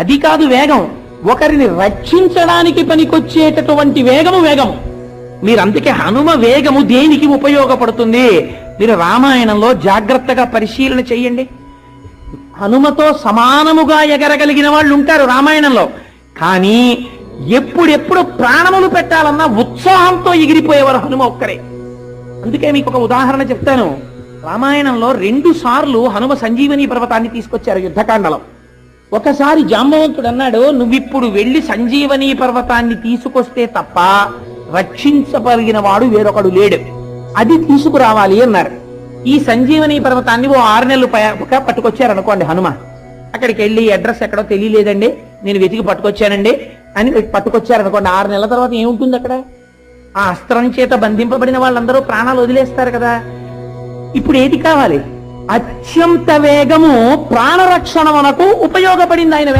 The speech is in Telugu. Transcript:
అది కాదు వేగం. ఒకరిని రక్షించడానికి పనికొచ్చేటటువంటి వేగము వేగము. మీరు అందుకే హనుమ వేగము దేనికి ఉపయోగపడుతుంది? మీరు రామాయణంలో జాగ్రత్తగా పరిశీలన చెయ్యండి. హనుమతో సమానముగా ఎగరగలిగిన వాళ్ళు ఉంటారు రామాయణంలో. కానీ ఎప్పుడెప్పుడు ప్రాణములు పెట్టాలన్నా ఉత్సాహంతో ఎగిరిపోయేవారు హనుమ ఒక్కరే. అందుకే మీకు ఒక ఉదాహరణ చెప్తాను. రామాయణంలో రెండు సార్లు హనుమ సంజీవని పర్వతాన్ని తీసుకొచ్చారు యుద్ధకాండలో. ఒకసారి జాంబవంతుడు అన్నాడు నువ్విప్పుడు వెళ్ళి సంజీవని పర్వతాన్ని తీసుకొస్తే తప్ప రక్షించగలిగిన వాడు వేరొకడు లేడు. అది తీసుకురావాలి అన్నారు. ఈ సంజీవని పర్వతాన్ని ఓ ఆరు నెలలు పై- పట్టుకొచ్చారు అనుకోండి హనుమ. అక్కడికి వెళ్ళి అడ్రస్ ఎక్కడో తెలియలేదండి. నేను వెతికి పట్టుకొచ్చానండి అని పట్టుకొచ్చారు అనుకోండి ఆరు నెలల తర్వాత ఏముంటుంది అక్కడ? ఆ అస్త్రం చేత బంధింపబడిన వాళ్ళందరూ ప్రాణాలు వదిలేస్తారు కదా. ఇప్పుడు ఏది కావాలి? అత్యంత వేగము ప్రాణరక్షణమునకు ఉపయోగపడింది ఆయన